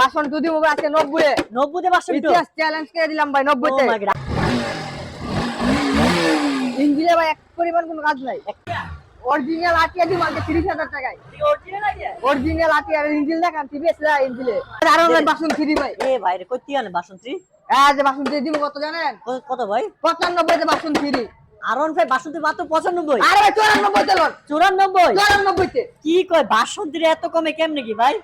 বাসন যদি মোবাইল আছে নব্বই নব্বইতে পাঁচশো ইতিহাস চ্যালেঞ্জ করে দিলাম ভাই নব্বইতে my God. ইঞ্জিনে ভাই এক পরিমাণ কোনো কাজ নাই অরিজিনাল আটিয়া দি মালকে তিরিশ হাজার টাকায় অরিজিনাল আটিয়া ইঞ্জিন দেখান টিভিএস ইঞ্জিনে আর অনলাইন বাসন ভাই এ ভাই রে হ্যাঁ যে বাসন দিব কত জানেন কত ভাই পঁচানব্বই তে বাসন ফ্রি বাসন্তী মাত্র পঁচানব্বই। আরে ভাই চুরানব্বই তে চুরানব্বই? চুরানব্বই কি কয় বাসন্তীর এত কমে কেমনে কি ভাই?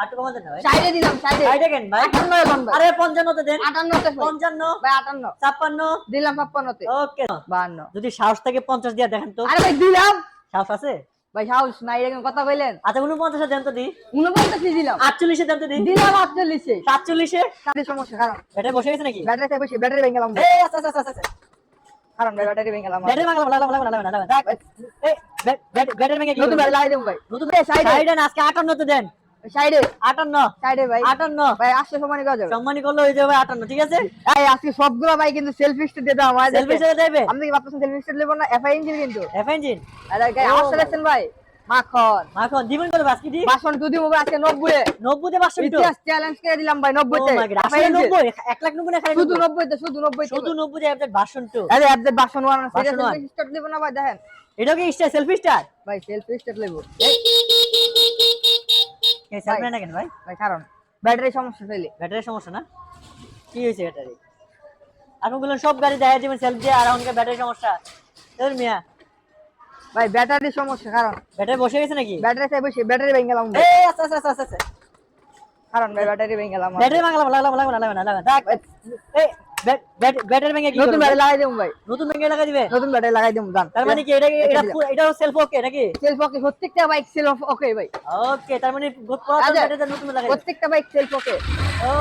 আটু কমাতে না ভাই। সাইডে দিলাম সাইডে। সাইডে কেন ভাই? আটান্ন লোন ভাই। আরে পঞ্চান্নতে দেন। আটান্ন পঞ্চান্ন। ভাই আটান্ন। ছাপ্পান্ন। দিলাম ছাপ্পান্ন ওকে। বাহান্ন। যদি সাহস থেকে পঞ্চাশ দিয়ে দেখেন তো। আরে ভাই দিলাম। সাহস আছে? ভাই সাহস নাই এরকম কথা কইলেন। আচ্ছা উনপঞ্চাশে দেন তো দি। উনপঞ্চাশ দিলাম। আটচল্লিশে দেন তো দি। দিলাম আটচল্লিশে। সাতচল্লিশে? সমস্যা কারণ এটা বসে গেছে নাকি? ব্যাটারি বসে ব্যাটারি ভেঙে গেলাম। আচ্ছা আচ্ছা আচ্ছা। ব্যাটারি ভেঙে গেলাম ব্যাটারি দেখ এই ব্যাটারি ভেঙে নতুন? ব্যাটারি দেবো ভাই। নতুন সাইডে। সাইডে না আজকে 58 তে দেন। সাইডে। 58 সাইডে ভাই। 58 ভাই আসছে সমানই করা যাবে। সম্মানী করলে হয়ে যাবে 58 ঠিক আছে? এই আজকে সবগুলো ভাই কিন্তু সেলফি স্টেট দিয়ে দাও ভাই সেলফি সাথে দেবে? আপনি কি ভাবতেছেন সেলফি স্টেট নেব না? এফআই ইঞ্জিন কিন্তু। ইঞ্জিন আরে গাই ভাই। মাখন। মাখন দিবেন কত বাস্কি দি? বাসন যদি মোবাইল আছে নব্বই 90 তে। 500 মিটার ইতিহাস চ্যালেঞ্জ করে দিলাম ভাই নব্বই ও তে মাই গড আসলে 90 1 লাখ 90 না খালি শুধু নব্বই? তে শুধু নব্বই তে শুধু 90 তে। আপডেট ভার্সন 2 আরে আপডেট বাসন ওয়ান। বাসন স্টেট নেব না ভাই দেখেন। এটা কি স্টার সেলফি স্টার ভাই সেলফি স্টেট নেব। এই সেলফি না কেন ভাই? ভাই কারণ ব্যাটারি সমস্যা ফেলে ব্যাটারির সমস্যা না? কি হয়েছে ব্যাটারি আপনি বললেন সব গাড়ি দেখা যাবেন সেলফি আর ব্যাটারি সমস্যা? তোর মিয়া ভাই ব্যাটারি সমস্যা কারণ ব্যাটারি বসে গেছে নাকি? ব্যাটারি চাই বসে ব্যাটারি ভেঙে গেলাম। এই আচ্ছা আচ্ছা আচ্ছা আচ্ছা কারণ ভাই ব্যাটারি ভেঙে গেলাম ব্যাটারি দেখ এই ব্যাট- ব্যাটারি ভেঙে কি নতুন ব্যাটারি লাগাই দেবো ভাই। নতুন ভেঙে লাগা দিবে? নতুন ব্যাটারি লাগাই দেবো জান। তার মানে কি এটা এটা এটা সেলফ ওকে নাকি? সেলফ ওকে প্রত্যেকটা বাইক সেলফ ওকে ভাই। ওকে তার মানে আচ্ছা। নতুন লাগাই প্রত্যেকটা বাইক সেলফ ওকে ও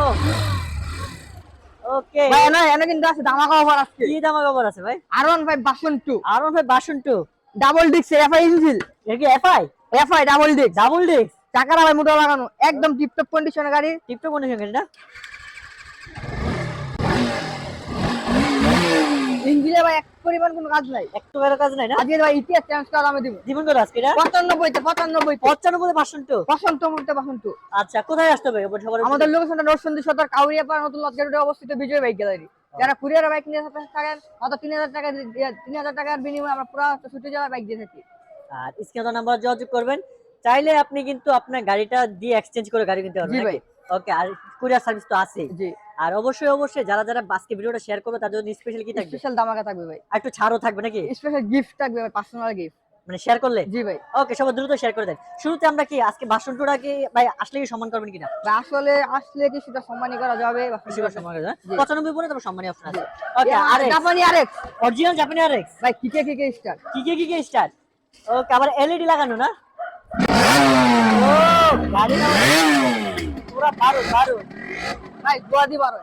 ওকে ভাই না এনে কিন্তু আছে ধামাকা অফার আজকে। কি দাম খবর আছে ভাই? আর ওয়ান ফাইভ বাসন টু আর ভাই বাসন টু ডাবল ডিক্স এফআই ইঞ্জিন এর কি এফআই এফআই ডাবল ডিক্স ডাবল ডিস্ক চাকারা ভাই মোটা লাগানো। একদম টিপটপ কন্ডিশনের গাড়ি। টিপটপ সঙ্গে এটা ইঞ্জিনে ভাই এক পরিমাণ কোনো কাজ নাই। একটু বেরো কাজ নাই না? আজকে ভাই ইতিহাস চেঞ্জ করা আমি দিব। জীবন করে আজকে এটা? পঁচানব্বই তে পঁচানব্বই তে পঁচানব্বই বাসন টু বাসন টু মধ্যে বাসন টু আচ্ছা কোথায় আসতে হবে? আমাদের লোকেশনটা নরসন্দী সদর কাউরিয়াপাড়া নতুন লজগাড়িতে অবস্থিত বিজয় বাইক গ্যালারি। যারা কুরিয়ার বাইক নিয়ে থাকেন অত তিন হাজার টাকা তিন হাজার টাকার বিনিময়ে আমরা পুরো ছুটি জেলা বাইক দিয়ে থাকি। আর স্ক্রিনে নাম্বার যোগাযোগ করবেন। চাইলে আপনি কিন্তু আপনার গাড়িটা দিয়ে এক্সচেঞ্জ করে গাড়ি কিনতে পারবেন। ওকে আর কুরিয়ার সার্ভিস তো আছে। জি। আর অবশ্যই অবশ্যই যারা যারা বাসকে ভিডিওটা শেয়ার করবে তাদের জন্য স্পেশাল কি থাকবে? স্পেশাল দামাকা থাকবে ভাই। একটু ছাড়ও থাকবে নাকি? স্পেশাল গিফট থাকবে ভাই পার্সোনাল গিফট মানে শেয়ার করলে? জি ভাই। ওকে সবাই দ্রুত শেয়ার করে দেন। শুরুতে আমরা কি আজকে ভাষণ টুটা কি ভাই আসলে কি সম্মান করবেন কিনা? ভাই, আসলে আসলে কিছুটা সম্মানই করা যাবে? বেশিরভাগ সম্মান। পঁচানব্বই পরে তারপর সম্মানী অপশন আছে ওকে আর জাপানি আরেক্স অরিজিনাল জাপানি আর এক্স ভাই কিকে কিকে স্টার কি কি কি কি স্টার ওকে আবার এলইডি লাগানো না? ও গাড়ি না পুরো দারুণ দারুণ ভাই না বারে।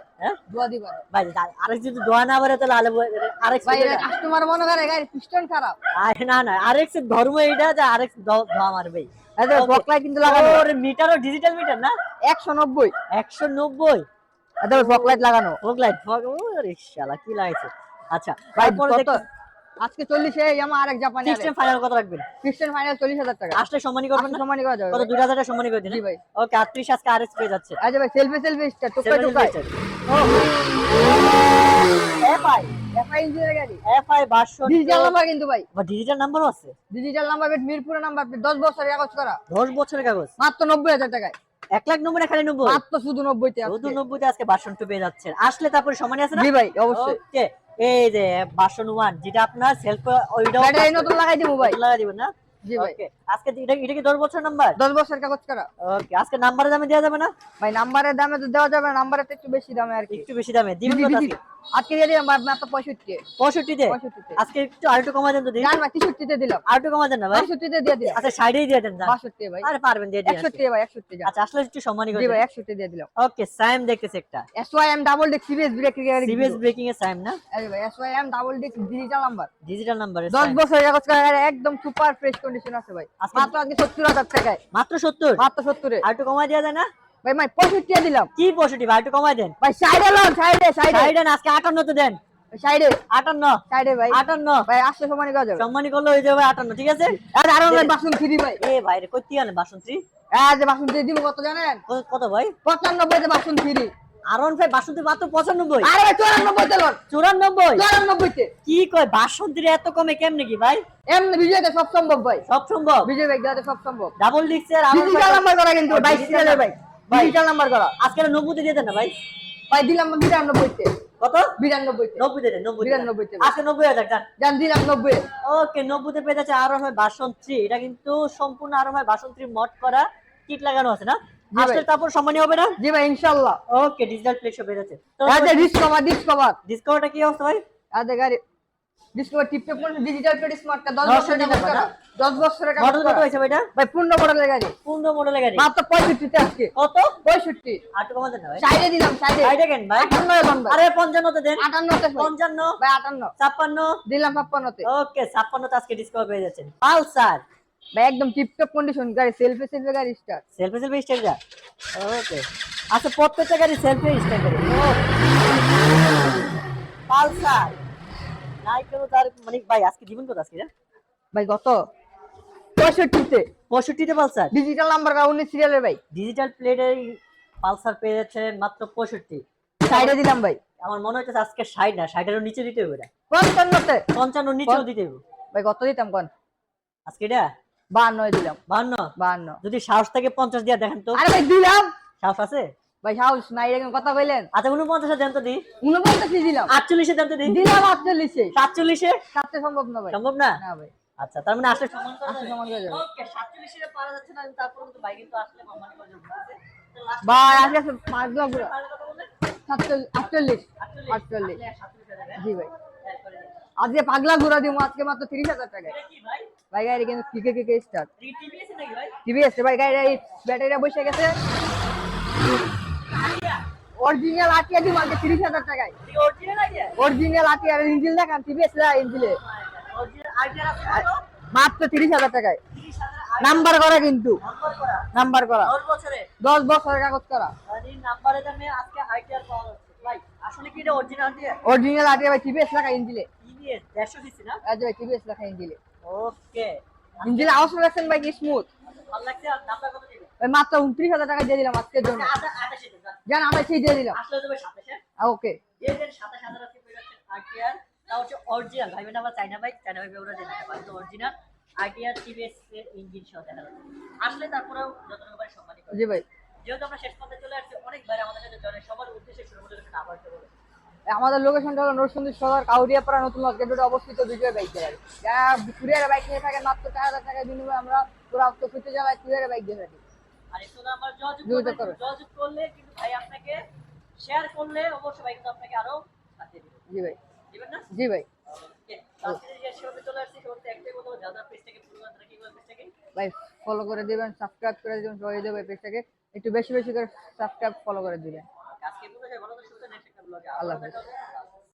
আরেক ধর্ম এটা যে আরেক দোয়া মারবে। এই কিন্তু লাগানো। মিটারও ডিজিটাল মিটার না? একশো নব্বই। একশো নব্বই? এদের ফকলাইট লাগানো। ফগ লাইট ফগ ওরে শালা কি লাগাইছে? আচ্ছা আজকে চল্লিশে আমার আরেক জাপানি সিস্টেম ফাইনাল কত রাখবেন? পিস্টন ফাইনাল চল্লিশ হাজার টাকা। আসলে সম্মানী করবেন না? সম্মানই করা যাবে। কত ভাই। দুই হাজার টাকা সম্মানী করে দিন জি ভাই। ওকে আটত্রিশ আজকে আরএস পেয়ে যাচ্ছে। ভাই selfie selfie star FI FI ইঞ্জিনের গাড়ি। এফআই বাসন ডিজিটাল নাম্বার কিন্তু ভাই। বা ডিজিটাল নাম্বারও আছে? ডিজিটাল নাম্বার মিরপুরের নাম্বার দশ বছর কাগজ করা। দশ বছরের কাগজ? মাত্র নব্বই হাজার টাকায়। এক লাখ নব্বই না খালি নব্বই? মাত্র শুধু নব্বই শুধু নব্বই আজকে বাসন টু পেয়ে যাচ্ছেন। আসলে তারপরে সম্মানী আছে না? জি ভাই অবশ্যই। ওকে এই যে বাসন ওয়ান যেটা আপনার সেলফ ব্যাটারি নতুন লাগাই দিব ভাই। লাগাই দিবেন না? জি ভাই। আজকে এটা এটা কি দশ বছর নাম্বার দশ বছর কাগজ করা। ওকে আজকে নাম্বারের দামে দেওয়া যাবে না? ভাই নাম্বারের দামে তো দেওয়া যাবে নাম্বারের একটু বেশি দামে আর কি। একটু বেশি দামে। দিবেন কত। আজকে দিয়ে দিলাম ভাই মাত্র পঁয়ষট্টি। পঁয়ষট্টিতে? পঁয়ষট্টিতে। আজকে একটু আরেকটু কমা দেন তো দিন ভাই তেষট্টিতে দিলাম। আরেকটু কমা দেন না ভাই। পঁয়ষট্টিতে দিয়ে দিলাম। আচ্ছা দিয়ে দেন যা। বাষট্টি ভাই। আরে পারবেন দিয়ে দিন একষট্টি ভাই যান আচ্ছা আসলে একটু সম্মানী করে জি ভাই একষট্টি দিয়ে দিলাম। ওকে সাইম দেখতেছি একটা। Double disc CBS brake CBS braking এর সাইম না? আরে ভাই M double disc digital number digital নাম্বারে দশ বছর কাগজ করা একদম সুপার ফ্রেশ কন্ডিশন আছে ভাই। মাত্র আজকে সত্তর হাজার টাকায়। মাত্র 70 মাত্র সত্তরে। আর একটু কমাই দেওয়া যায় না ভাই ভাই পঁয়ষট্টি দিলাম। কি 65 ভাই একটু কমাই দেন। ভাই সাইডে লন সাইডে সাইডে। সাইডে আজকে 58 তে দেন। সাইডে। আটান্ন। সাইডে ভাই। আটান্ন। ভাই সম্মানী করলে হয়ে যাবে আটান্ন ঠিক আছে? আর আরও ভাই এ ভাই রে আনে বাসন্তী? যে দিয়ে দিব কত জানেন? কত- ভাই? পঁচানব্বই তে বাসন ফ্রি আরন ভাই বাসন্তী মাত্র পঁচানব্বই। আরে ভাই চুরানব্বই চুরানব্বই? চুরানব্বই তে। কি কয় বাসন্তীর এত কমে কেমনে কি ভাই? এমনি বিজয়তে সব সম্ভব ভাই। সব সম্ভব? বিজয় ভাই দাদা সব সম্ভব। ডাবল ডিক্সের আরন ডিজিটাল নাম্বার করা কিন্তু ও, সিরিয়ালের ভাই ভাই। ডিজিটাল নাম্বার করা। আজকে নব্বইতে দিয়ে দেন না ভাই? ভাই দিলাম তে। কত? তে। তে। আজকে হাজার জান দিলাম ওকে নব্বইতে পেয়ে যাচ্ছে আরও হয় বাসন্তী। এটা কিন্তু সম্পূর্ণ আরও হয় বাসন্তী মড করা। কিট লাগানো আছে না। আজকে তারপর সম্মানী হবে না? জি ভাই ইনশাআল্লাহ। ওকে ডিজিটাল পেয়ে যাচ্ছে তো আজ ডিসকভার ডিসকভার ডিসকাউন্টটা কি অবস্থা ভাই? আজ গাড়ি ডিসকভার টিপটে কোন ডিজিটাল প্লেট স্মার্ট কা 10 দশ বছরের টাকা। 10 বছরের কাগজ মডেল কত করা। হয়েছে ভাইটা? ভাই পূর্ণ মডেলের গাড়ি। পূর্ণ মডেলের গাড়ি? মাত্র 65 তে আজকে। কত? 65 আট কমা দেন না ভাই? সাইডে দিলাম সাইডে। ভাই দেখেন ভাই? 58 দেন ভাই। আরে পঞ্চান্নতে দেন। 58 তে ভাই। পঞ্চান্ন। ভাই 58 ছাপ্পান্ন। দিলাম 56 তে ওকে ছাপ্পান্নতে আজকে ডিসকাউন্ট পেয়ে যাচ্ছেন। পালসার। ভাই একদম টিপটপ কন্ডিশন গাড়ি সেলফি সেলফি গাড়ি স্টার্ট সেলফি সেলফি স্টাইল যা। ওকে আচ্ছা প্রত্যেকটা গাড়ি সেলফি স্টার্ট করে পালসার। নাই কেন তার মানে ভাই আজকে দিবেন কত আজকে ভাই গত 65 তে পঁয়ষট্টিতে পালসার? ডিজিটাল নাম্বার 19 সিরিয়ালের ভাই। ডিজিটাল প্লেটের পালসার পেয়ে যাচ্ছেন মাত্র পঁয়ষট্টি। সাইডে দিলাম ভাই। আমার মনে হচ্ছে আজকে ষাট না ষাটেরও নিচে দিতে হবে এটা 55 তে পঞ্চান্ন নিচেও দিতে হবে। ভাই কত দিতাম কোন? আজকে এটা? 52 দিলাম। বান্ন 52 যদি সাহস থেকে পঞ্চাশ দিয়ে দেখেন তো। আরে ভাই দিলাম। সাহস আছে? ভাই হাউস নাই এরকম কথা কইলেন। আচ্ছা উনপঞ্চাশে দেন তো দি। উনপঞ্চাশ দিলাম। আটচল্লিশে দেন তো দি। দিলাম আটচল্লিশে সাতচল্লিশে সাতটা সম্ভব না ভাই। সম্ভব না? না ভাই। আচ্ছা তার মানে আসলে সমান করা সমান যাবে। ওকে, 47 এ পারা যাচ্ছে না, তারপরে কিন্তু ভাই কিন্তু আসলে সম্মান করা যাবে? ভাই পাঁচ পুরো। তাহলে সাতচল্লিশ আটচল্লিশ। 48 আটচল্লিশ। আসলে 47 হাজার, হ্যাঁ? জি ভাই। আজকে পাগলা ঘোরা দিব আজকে মাত্র তিরিশ হাজার টাকায়। এটা কি ভাই? ভাই গাড়ি কিন্তু কিকে কিকে স্টার্ট? টিভি এসছে ভাই গাড়ি এই ব্যাটারিটা বসে গেছে? অরিজিনাল আটিয়া দিব আজকে তিরিশ হাজার টাকায়? অরিজিনাল আটিয়ার ইঞ্জিন দেখান টিভি আছে কত? মাত্র তিরিশ হাজার টাকায় 30 হাজার idea নাম্বার করা কিন্তু নম্বর করা। দশ বছরে। দশ বছরের কাগজ করা? অরিজিনাল আটিয়া ভাই টিভি এস লেখা ইঞ্জিনে TVS, 150 cc না? ভাই টিভি এস লেখা ইঞ্জিনে ওকে। ইঞ্জিনে আওয়াজ রাখছেন ভাই কি স্মুথ মাত্র উনত্রিশ হাজার টাকা দিয়ে দিলাম আজকের জন্য। আচ্ছা, আঠাশে দেন, যান। জান আমরা সেই দিয়ে দিলাম। ওকে। ভাই বোন আমার ওরা RTR TVS এর engine সহ দেখা। আসলে তারপরেও যতটুকু পারি সম্মানই জি ভাই। যেহেতু আমরা শেষ পর্যায়ে চলে আসছি অনেক ভাই আমাদের সাথে জয়েন সবার উদ্দেশ্যে শুরু করে আবার আমাদের লোকেশনটা হলো নরসিংদী সদর কাউরিয়াপাড়া নতুন মার্কেট রোডে অবস্থিত বিজয় বাইক গ্যালারি যারা কুরিয়ারে বাইক নিয়ে থাকেন মাত্র চার হাজার টাকার বিনিময়ে আমরা পুরো কুরিয়ারে বাইক দিয়ে থাকি। আর একটু আমার যোগাযোগ যোগাযোগ করবেন। করবেন। যোগাযোগ করলে কিন্তু ভাই আপনাকে শেয়ার করলে অবশ্যই ভাই কিন্তু আপনাকে আরও জি ভাই। জি ভাই। ফলো করে দিবেন সাবস্ক্রাইব করে দিবেন সবাই দেবে পেজটাকে একটু বেশি বেশি করে সাবস্ক্রাইব ফলো করে দিবেন। আল্লাহ হাফেজ।